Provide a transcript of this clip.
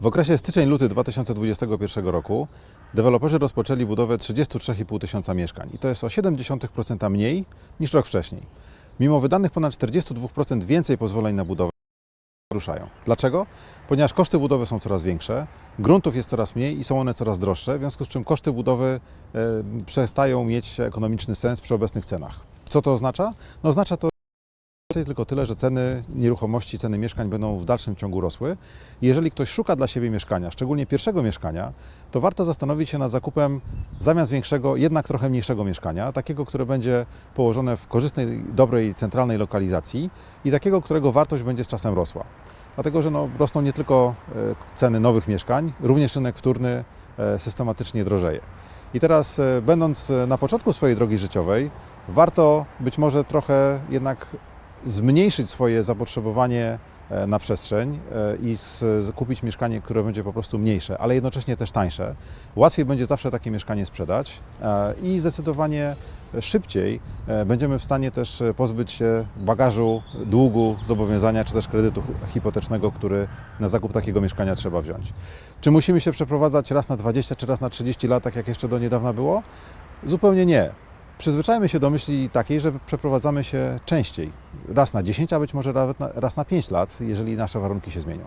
W okresie styczeń-luty 2021 roku deweloperzy rozpoczęli budowę 33,5 tysiąca mieszkań i to jest o 0,7% mniej niż rok wcześniej. Mimo wydanych ponad 42% więcej pozwoleń na budowę ruszają. Dlaczego? Ponieważ koszty budowy są coraz większe, gruntów jest coraz mniej i są one coraz droższe, w związku z czym koszty budowy e, przestają mieć ekonomiczny sens przy obecnych cenach. Co to oznacza? No oznacza to tylko tyle, że ceny nieruchomości, ceny mieszkań będą w dalszym ciągu rosły. Jeżeli ktoś szuka dla siebie mieszkania, szczególnie pierwszego mieszkania, to warto zastanowić się nad zakupem zamiast większego, jednak trochę mniejszego mieszkania, takiego, które będzie położone w korzystnej, dobrej, centralnej lokalizacji i takiego, którego wartość będzie z czasem rosła. Dlatego, że no, rosną nie tylko e, ceny nowych mieszkań, również rynek wtórny e, systematycznie drożeje. I teraz, e, będąc na początku swojej drogi życiowej, warto być może trochę jednak zmniejszyć swoje zapotrzebowanie e, na przestrzeń e, i kupić mieszkanie, które będzie po prostu mniejsze, ale jednocześnie też tańsze. Łatwiej będzie zawsze takie mieszkanie sprzedać e, i zdecydowanie szybciej będziemy w stanie też pozbyć się bagażu, długu, zobowiązania czy też kredytu hipotecznego, który na zakup takiego mieszkania trzeba wziąć. Czy musimy się przeprowadzać raz na 20 czy raz na 30 lat, tak jak jeszcze do niedawna było? Zupełnie nie. Przyzwyczajmy się do myśli takiej, że przeprowadzamy się częściej. Raz na 10, a być może nawet na, raz na 5 lat, jeżeli nasze warunki się zmienią.